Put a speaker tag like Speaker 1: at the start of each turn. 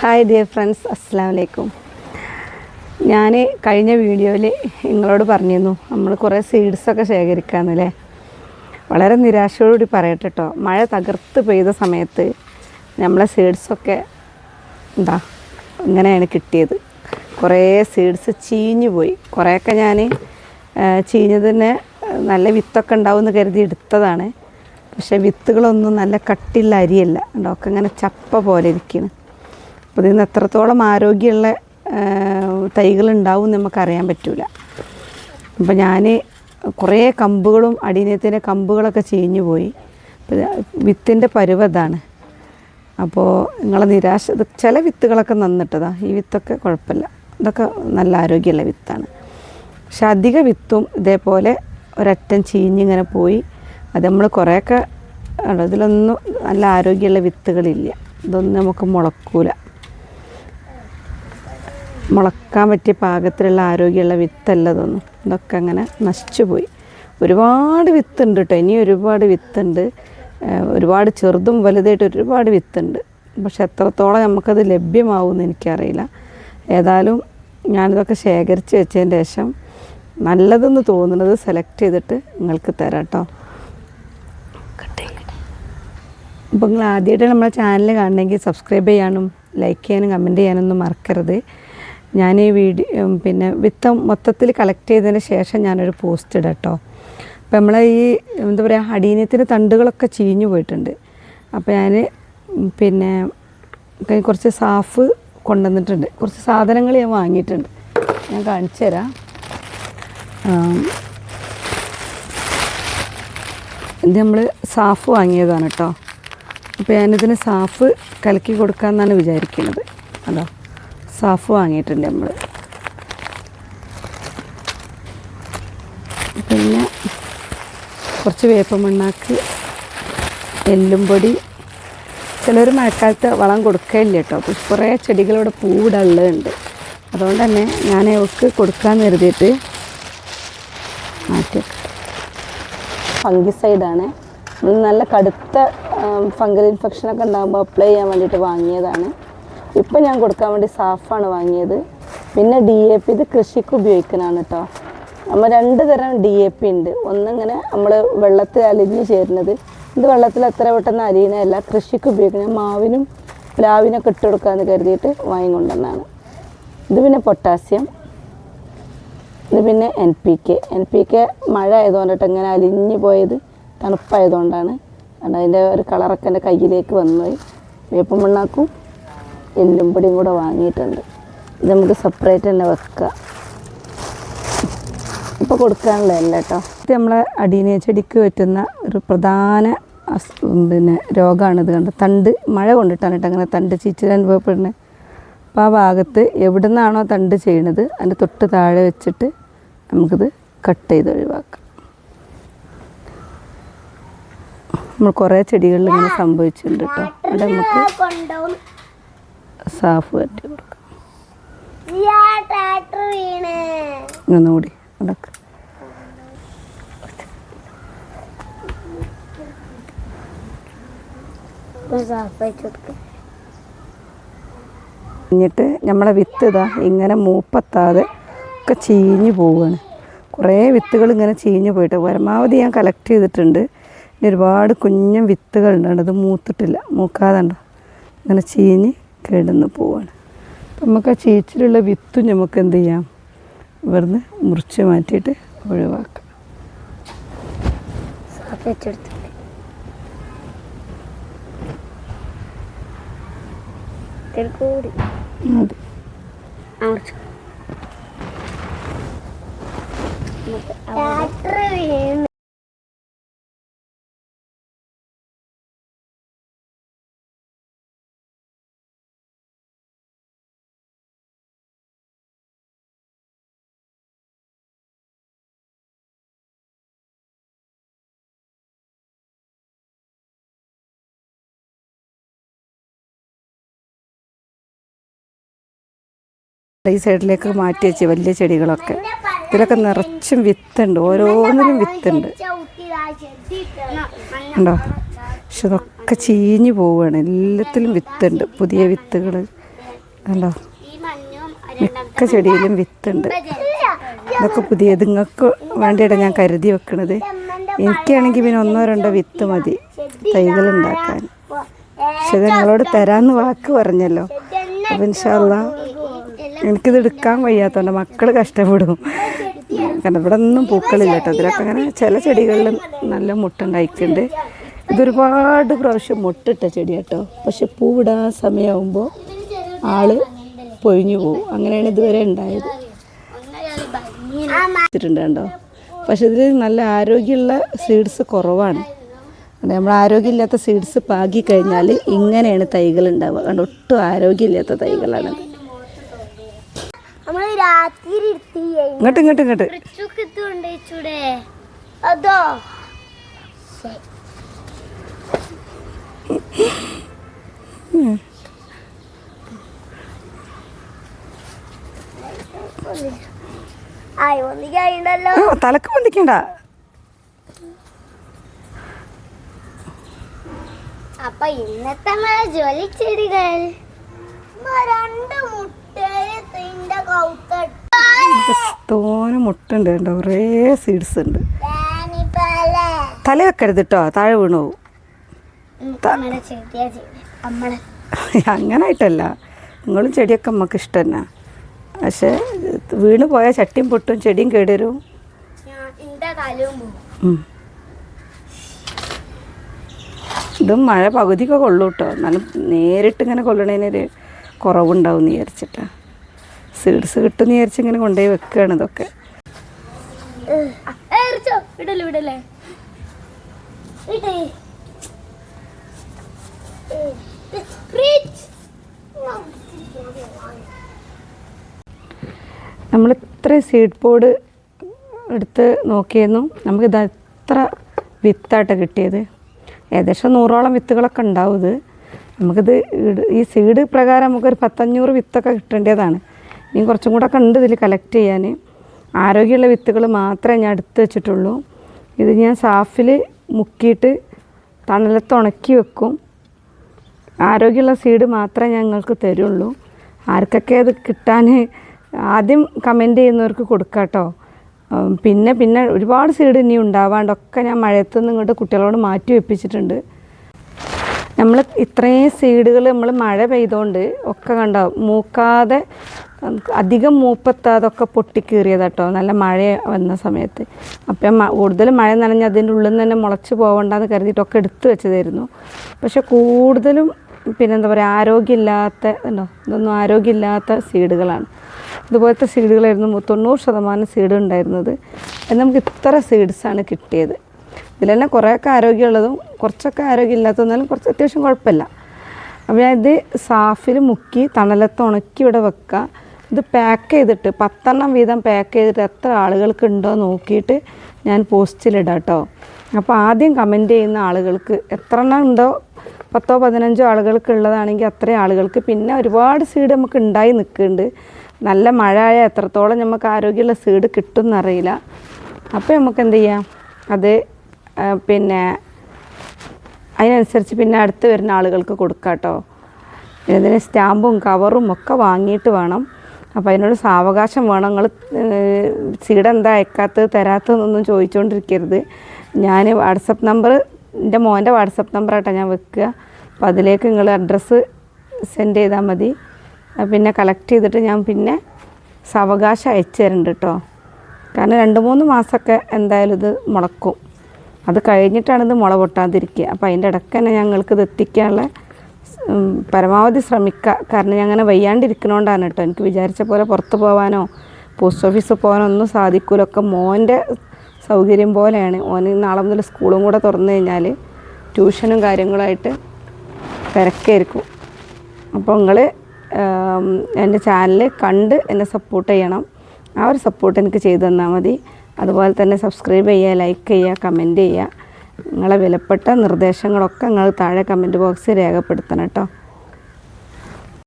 Speaker 1: Hi dear friends അസ്സാം വലൈക്കും ഞാൻ കഴിഞ്ഞ വീഡിയോയിൽ നിങ്ങളോട് പറഞ്ഞിരുന്നു. നമ്മൾ കുറേ സീഡ്സൊക്കെ ശേഖരിക്കാമെന്നല്ലേ വളരെ നിരാശയോടുകൂടി പറയട്ടെ കേട്ടോ മഴ തകർത്ത് പെയ്ത സമയത്ത് നമ്മളെ സീഡ്സൊക്കെ എന്താ ഇങ്ങനെയാണ് കിട്ടിയത്. കുറേ സീഡ്സ് ചീഞ്ഞു പോയി. കുറേയൊക്കെ ഞാൻ ചീഞ്ഞതിന് നല്ല വിത്തൊക്കെ ഉണ്ടാവുമെന്ന് കരുതി എടുത്തതാണ്. പക്ഷേ വിത്തുകളൊന്നും നല്ല കട്ടിയുള്ള അരിയല്ല. ഉണ്ടോ ഒക്കെ ഇങ്ങനെ ചപ്പ പോലെ ഇരിക്കുന്നു അപ്പോൾ ഇതിൽ നിന്ന് എത്രത്തോളം ആരോഗ്യമുള്ള തൈകളുണ്ടാവും നമുക്കറിയാൻ പറ്റില്ല അപ്പോൾ ഞാൻ കുറേ കമ്പുകളും അടിയനത്തിന്റെ കമ്പുകളൊക്കെ ചീഞ്ഞു പോയി. വിത്തിന്റെ പരുവതാണ് അപ്പോൾ നിങ്ങളെ നിരാശ ചില വിത്തുകളൊക്കെ നന്നിട്ടതാ. ഈ വിത്തൊക്കെ കുഴപ്പമില്ല. ഇതൊക്കെ നല്ല ആരോഗ്യമുള്ള വിത്താണ്. പക്ഷെ അധിക വിത്തും ഇതേപോലെ ഒരറ്റം ചീഞ്ഞിങ്ങനെ പോയി. അത് നമ്മൾ കുറേയൊക്കെ ഉള്ളതിലൊന്നും നല്ല ആരോഗ്യമുള്ള വിത്തുകളില്ല. ഇതൊന്നും നമുക്ക് മുളക്കൂല. മുളക്കാൻ പറ്റിയ പാകത്തിലുള്ള ആരോഗ്യമുള്ള വിത്തല്ല ഇതൊന്നും. ഇതൊക്കെ അങ്ങനെ നശിച്ചു പോയി. ഒരുപാട് വിത്തുണ്ട് കേട്ടോ ഇനി ഒരുപാട് വിത്തുണ്ട്. ഒരുപാട് ചെറുതും വലുതായിട്ട് ഒരുപാട് വിത്തുണ്ട്. പക്ഷെ എത്രത്തോളം നമുക്കത് ലഭ്യമാവുമെന്ന് എനിക്കറിയില്ല. ഏതായാലും ഞാനിതൊക്കെ ശേഖരിച്ച് വെച്ചതിന് ശേഷം നല്ലതെന്ന് തോന്നുന്നത് സെലക്ട് ചെയ്തിട്ട് നിങ്ങൾക്ക് തരാം കേട്ടോ അപ്പോൾ നിങ്ങൾ ആദ്യമായിട്ട് നമ്മളെ ചാനൽ കാണണമെങ്കിൽ സബ്സ്ക്രൈബ് ചെയ്യാനും ലൈക്ക് ചെയ്യാനും കമന്റ് ചെയ്യാനൊന്നും മറക്കരുത്. ഞാൻ ഈ വീഡിയോ പിന്നെ വിത്ത് മൊത്തത്തിൽ കളക്ട് ചെയ്തതിന് ശേഷം ഞാനൊരു പോസ്റ്റ് ഇടാം കേട്ടോ അപ്പോൾ നമ്മളെ ഈ എന്താ പറയുക അടീനത്തിന്റെ തണ്ടുകളൊക്കെ ചീഞ്ഞു പോയിട്ടുണ്ട്. അപ്പോൾ ഞാൻ പിന്നെ കുറച്ച് സാഫ് കൊണ്ടുവന്നിട്ടുണ്ട്. കുറച്ച് സാധനങ്ങൾ ഞാൻ വാങ്ങിയിട്ടുണ്ട്. ഞാൻ കാണിച്ചു തരാം. ഇത് നമ്മൾ സാഫ് വാങ്ങിയതാണ് കേട്ടോ. അപ്പോൾ ഞാനിതിന് സാഫ് കലക്കി കൊടുക്കാമെന്നാണ് വിചാരിക്കുന്നത് അതോ സാഫ് വാങ്ങിയിട്ടുണ്ട് നമ്മൾ പിന്നെ കുറച്ച് വേപ്പ മണ്ണാക്ക് എല്ലും പൊടി. ചിലർ മഴക്കാലത്ത് വളം കൊടുക്കില്ല കേട്ടോ. കുറേ ചെടികളിവിടെ പൂവിടുള്ളുണ്ട് അതുകൊണ്ട് തന്നെ ഞാൻ അവൾക്ക് കൊടുക്കാൻ കരുതിയിട്ട് മാറ്റി ഫംഗിസൈഡാണ്. നല്ല കടുത്ത ഫംഗൽ ഇൻഫെക്ഷനൊക്കെ ഉണ്ടാകുമ്പോൾ അപ്ലൈ ചെയ്യാൻ വേണ്ടിയിട്ട് വാങ്ങിയതാണ്. ഇപ്പം ഞാൻ കൊടുക്കാൻ വേണ്ടി സാഫാണ് വാങ്ങിയത്. പിന്നെ ഡി എ പി ഇത് കൃഷിക്ക് ഉപയോഗിക്കുന്നതാണ് കേട്ടോ നമ്മൾ രണ്ട് തരം ഡി എ പി ഉണ്ട്. ഒന്നിങ്ങനെ നമ്മൾ വെള്ളത്തിൽ അലിഞ്ഞ് ചേരുന്നത്. ഇത് വെള്ളത്തിൽ എത്ര പെട്ടെന്ന് അലിയണതല്ല കൃഷിക്ക് ഉപയോഗിക്കുന്ന മാവിനും പ്ലാവിനൊക്കെ ഇട്ട് കൊടുക്കാമെന്ന് കരുതിയിട്ട് വാങ്ങിക്കൊണ്ടെന്നാണ് ഇത് പിന്നെ പൊട്ടാസ്യം. ഇത് പിന്നെ N P K N P K മഴ ആയതുകൊണ്ടിട്ട് ഇങ്ങനെ അലിഞ്ഞു പോയത് തണുപ്പായതുകൊണ്ടാണ്. അതിന്റെ ഒരു കളറൊക്കെ എന്റെ കയ്യിലേക്ക് വന്നുപോയി വേപ്പം മണ്ണാക്കും. എല്ലും പൊടിയും കൂടെ വാങ്ങിയിട്ടുണ്ട്. ഇത് നമുക്ക് സെപ്പറേറ്റ് തന്നെ വെക്കുക ഇപ്പോൾ കൊടുക്കാനുള്ളതല്ല കേട്ടോ ഇത് നമ്മളെ അടീനിയ ചെടിക്ക് പറ്റുന്ന ഒരു പ്രധാന പിന്നെ രോഗമാണിത് കണ്ട്. തണ്ട് മഴ കൊണ്ടിട്ടാണ് കേട്ടോ അങ്ങനെ തണ്ട് ചീച്ചിൽ അനുഭവപ്പെടുന്നത് അപ്പോൾ ആ ഭാഗത്ത് എവിടെ നിന്നാണോ തണ്ട് ചെയ്യണത് അതിന്റെ തൊട്ട് താഴെ വെച്ചിട്ട് നമുക്കിത് കട്ട് ചെയ്ത് ഒഴിവാക്കാം. നമ്മൾ കുറേ ചെടികളിൽ ഇങ്ങനെ സംഭവിച്ചിട്ടുണ്ട് കേട്ടോ അവിടെ നമുക്ക് സാഫ് പറ്റി കൊടുക്കും. ഒന്നുകൂടി അതൊക്കെ എന്നിട്ട് നമ്മളെ വിത്ത് ഇതാ ഇങ്ങനെ മൂപ്പത്താതെ ഒക്കെ ചീഞ്ഞു പോവുകയാണ് കുറേ വിത്തുകൾ ഇങ്ങനെ ചീഞ്ഞു പോയിട്ട് പരമാവധി ഞാൻ കളക്ട് ചെയ്തിട്ടുണ്ട്. ഇനി ഒരുപാട് കുഞ്ഞും വിത്തുകളുണ്ട് അത് മൂത്തിട്ടില്ല മൂക്കാതെ ഉണ്ടോ ഇങ്ങനെ ചീഞ്ഞ് കിടന്ന് പോവാണ്. അപ്പം നമുക്ക് ആ ചീച്ചിലുള്ള വിത്തും നമുക്ക് എന്ത് ചെയ്യാം? ഇവിടുന്ന് മുറിച്ച് മാറ്റിയിട്ട് ഒഴിവാക്കാം.
Speaker 2: അതെ കൂടി.
Speaker 1: ഈ സൈഡിലേക്ക് മാറ്റി വെച്ച് വലിയ ചെടികളൊക്കെ. ഇതിലൊക്കെ നിറച്ചും വിത്തുണ്ട്. ഓരോന്നിനും വിത്തുണ്ട്. ഉണ്ടോ? പക്ഷെ ഇതൊക്കെ ചീഞ്ഞു പോവുകയാണ്. എല്ലാത്തിലും വിത്തുണ്ട്. പുതിയ വിത്തുകൾ
Speaker 2: ഉണ്ടോ?
Speaker 1: മിക്ക ചെടിയിലും വിത്തുണ്ട്. ഇതൊക്കെ പുതിയ നിങ്ങൾക്ക് വേണ്ടിയിട്ട് ഞാൻ കരുതി വെക്കണത്. എനിക്കാണെങ്കിൽ പിന്നെ ഒന്നോ രണ്ടോ വിത്ത് മതി. തൈകൾ ഉണ്ടാക്കാൻ. പക്ഷെ നിങ്ങളോട് തരാമെന്ന് വാക്ക് പറഞ്ഞല്ലോ. അപ്പം ഇൻഷാല്ല എനിക്കിത് എടുക്കാൻ വയ്യാത്തതുകൊണ്ട് മക്കൾ കഷ്ടപ്പെടും. കാരണം ഇവിടെ ഒന്നും പൂക്കളില്ല കേട്ടോ. ഇതിലൊക്കെ അങ്ങനെ ചില ചെടികളിൽ നല്ല മുട്ടുണ്ടായിട്ടുണ്ട്. ഇതൊരുപാട് പ്രാവശ്യം മുട്ടിട്ട ചെടി കേട്ടോ. പക്ഷെ പൂവിടാൻ സമയമാകുമ്പോൾ ആൾ പൊഴിഞ്ഞു പോവും. അങ്ങനെയാണ് ഇതുവരെ ഉണ്ടായത്. വെച്ചിട്ടുണ്ട് കണ്ടോ? പക്ഷെ ഇതിൽ നല്ല ആരോഗ്യമുള്ള സീഡ്സ് കുറവാണ്. നമ്മൾ ആരോഗ്യമില്ലാത്ത സീഡ്സ് പാകി കഴിഞ്ഞാൽ ഇങ്ങനെയാണ് തൈകൾ ഉണ്ടാവുക. കാരണം ഒട്ടും ആരോഗ്യമില്ലാത്ത തൈകളാണ്.
Speaker 2: നമ്മൾ രാത്രി ഇരുത്തി
Speaker 1: ഇങ്ങോട്ട് ഇങ്ങോട്ട് ഇങ്ങോട്ട്.
Speaker 2: ചുക്കത്ത് കൊണ്ടുവച്ചൂടെ അതോ?
Speaker 1: തലക്ക് പൊന്തിക്കണ്ട
Speaker 2: അപ്പൊ ഇന്നത്തെ മഴ ജോലി ചെടികൾ രണ്ട് കൗത്തട്ട്
Speaker 1: തോനെ മുട്ടുണ്ട് കണ്ടോ? കുറേ സീഡ്സ് ഉണ്ട്. തല വെക്കരുത് കേട്ടോ താഴെ വീണു അങ്ങനായിട്ടല്ല. നിങ്ങളും ചെടിയൊക്കെ നമുക്ക് ഇഷ്ടം തന്നെ പക്ഷെ വീണ് പോയാൽ ചട്ടിയും പൊട്ടും ചെടിയും കേടുവരും. ഇതും മഴ പകുതിയൊക്കെ കൊള്ളൂട്ടോ കേട്ടോ എന്നാലും നേരിട്ട് ഇങ്ങനെ കൊള്ളണതിനൊരു കുറവുണ്ടാവും എന്ന് വിചാരിച്ചിട്ടാ. സീഡ്സ് കിട്ടും വിചാരിച്ച് ഇങ്ങനെ കൊണ്ടുപോയി വെക്കുകയാണ് ഇതൊക്കെ.
Speaker 2: വിടല്ലേ വിടല്ലേ? വിടേ.
Speaker 1: നമ്മൾ ഇത്ര സീഡ് പോഡ് എടുത്ത് നോക്കിയിരുന്നു നമുക്കിത് അത്ര വിത്തായിട്ട് കിട്ടിയത്. ഏകദേശം നൂറോളം വിത്തുകളൊക്കെ ഉണ്ടാവും ഇത്. നമുക്കിത് ഈ സീഡ് പ്രകാരം നമുക്കൊരു പത്തഞ്ഞൂറ് വിത്തൊക്കെ കിട്ടേണ്ടതാണ്. ഇനി കുറച്ചും കൂടെ ഒക്കെ ഉണ്ട് ഇതിൽ കളക്ട് ചെയ്യാൻ. ആരോഗ്യമുള്ള വിത്തുകൾ മാത്രമേ ഞാൻ എടുത്ത് വെച്ചിട്ടുള്ളൂ. ഇത് ഞാൻ സാഫിൽ മുക്കിയിട്ട് തണലത്ത് ഉണക്കി വെക്കും. ആരോഗ്യമുള്ള സീഡ് മാത്രമേ നിങ്ങൾക്ക് തരുള്ളൂ. ആർക്കൊക്കെ അത് കിട്ടാൻ ആദ്യം കമന്റ് ചെയ്യുന്നവർക്ക് കൊടുക്കാം കേട്ടോ. പിന്നെ പിന്നെ ഒരുപാട് സീഡ് ഇനി ഉണ്ടാവാണ്ടൊക്കെ ഞാൻ മഴയത്തുനിന്ന് ഇങ്ങോട്ട് കുട്ടികളോട് മാറ്റി വെപ്പിച്ചിട്ടുണ്ട്. നമ്മൾ ഇത്രയും സീഡുകൾ നമ്മൾ മഴ പെയ്തുകൊണ്ട് ഒക്കെ കണ്ടോ മൂക്കാതെ അധികം മൂപ്പത്താതൊക്കെ പൊട്ടിക്കീറിയതാട്ടോ. നല്ല മഴ വന്ന സമയത്ത്. അപ്പം കൂടുതൽ മഴ നനഞ്ഞ് അതിന്റെ ഉള്ളിൽ നിന്ന് തന്നെ മുളച്ച് പോകണ്ടെന്ന് കരുതിയിട്ടൊക്കെ എടുത്തു വെച്ചതായിരുന്നു. പക്ഷെ കൂടുതലും പിന്നെന്താ പറയുക ആരോഗ്യമില്ലാത്ത ഉണ്ടോ ഇതൊന്നും ആരോഗ്യമില്ലാത്ത സീഡുകളാണ്. ഇതുപോലത്തെ സീഡുകളായിരുന്നു തൊണ്ണൂറ് ശതമാനം സീഡ് ഉണ്ടായിരുന്നത് നമുക്ക് ഇത്ര സീഡ്സാണ് കിട്ടിയത്. തന്നെ കുറേയൊക്കെ ആരോഗ്യമുള്ളതും കുറച്ചൊക്കെ ആരോഗ്യം ഇല്ലാത്തതെന്നാലും കുറച്ച് അത്യാവശ്യം കുഴപ്പമില്ല. അപ്പോൾ ഞാൻ ഇത് സാഫിൽ മുക്കി തണലത്ത് ഉണക്കി ഇവിടെ വെക്കുക. ഇത് പാക്ക് ചെയ്തിട്ട് പത്തെണ്ണം വീതം പാക്ക് ചെയ്തിട്ട് എത്ര ആളുകൾക്ക് ഉണ്ടോ നോക്കിയിട്ട് ഞാൻ പോസ്റ്റിലിടാം കേട്ടോ അപ്പോൾ ആദ്യം കമന്റ് ചെയ്യുന്ന ആളുകൾക്ക് എത്ര എണ്ണം ഉണ്ടോ? പത്തോ പതിനഞ്ചോ ആളുകൾക്ക് ഉള്ളതാണെങ്കിൽ അത്രയും ആളുകൾക്ക് പിന്നെ ഒരുപാട് സീഡ് നമുക്ക് ഉണ്ടായി നിൽക്കുന്നുണ്ട്. നല്ല മഴ ആയാൽ എത്രത്തോളം നമുക്ക് ആരോഗ്യമുള്ള സീഡ് കിട്ടും എന്നറിയില്ല. അപ്പോൾ നമുക്ക് എന്ത് ചെയ്യാം? അത് പിന്നെ അതിനനുസരിച്ച് പിന്നെ അടുത്ത് വരുന്ന ആളുകൾക്ക് കൊടുക്കാം കേട്ടോ. ഇതിന് സ്റ്റാമ്പും കവറും ഒക്കെ വാങ്ങിയിട്ട് വേണം. അപ്പോൾ അതിനോട് സാവകാശം വേണം. നിങ്ങൾ സീഡ് എന്താ അയക്കാത്തത് തരാത്തതെന്നൊന്നും ചോദിച്ചുകൊണ്ടിരിക്കരുത് ഞാൻ വാട്സപ്പ് നമ്പർ എന്റെ മോന്റെ വാട്സപ്പ് നമ്പറായിട്ടാണ് ഞാൻ വെക്കുക. അപ്പോൾ അതിലേക്ക് നിങ്ങൾ അഡ്രസ്സ് സെൻഡ് ചെയ്താൽ മതി. പിന്നെ കളക്ട് ചെയ്തിട്ട് ഞാൻ പിന്നെ സാവകാശം അയച്ചു തരുന്നുണ്ട് കേട്ടോ. കാരണം രണ്ട് മൂന്ന് മാസമൊക്കെ എന്തായാലും ഇത് മുളക്കും അത് കഴിഞ്ഞിട്ടാണ് ഇത് മുള പൊട്ടാതിരിക്കുക. അപ്പോൾ അതിന്റെ ഇടയ്ക്ക് തന്നെ ഞങ്ങൾക്ക് ഇത് എത്തിക്കാനുള്ള പരമാവധി ശ്രമിക്കുക. കാരണം ഞാൻ അങ്ങനെ വയ്യാണ്ടിരിക്കണോണ്ടാണ് കേട്ടോ. എനിക്ക് വിചാരിച്ച പോലെ പുറത്ത് പോകാനോ പോസ്റ്റ് ഓഫീസിൽ പോകാനോ ഒന്നും സാധിക്കൂല. ഒക്കെ മോന്റെ സൗകര്യം പോലെയാണ്. ഓന് നാളെ മുതൽ സ്കൂളും കൂടെ തുറന്നു കഴിഞ്ഞാൽ ട്യൂഷനും കാര്യങ്ങളായിട്ട് തിരക്കായിരിക്കും. അപ്പോൾ നിങ്ങൾ എന്റെ ചാനൽ കണ്ട് എന്നെ സപ്പോർട്ട് ചെയ്യണം. ആ ഒരു സപ്പോർട്ട് എനിക്ക് ചെയ്തു തന്നാൽ മതി. അതുപോലെ തന്നെ സബ്സ്ക്രൈബ് ചെയ്യുക ലൈക്ക് ചെയ്യുക കമന്റ് ചെയ്യുക. നിങ്ങളെ വിലപ്പെട്ട നിർദ്ദേശങ്ങളൊക്കെ നിങ്ങൾ താഴെ കമന്റ് ബോക്സിൽ രേഖപ്പെടുത്തണം കേട്ടോ.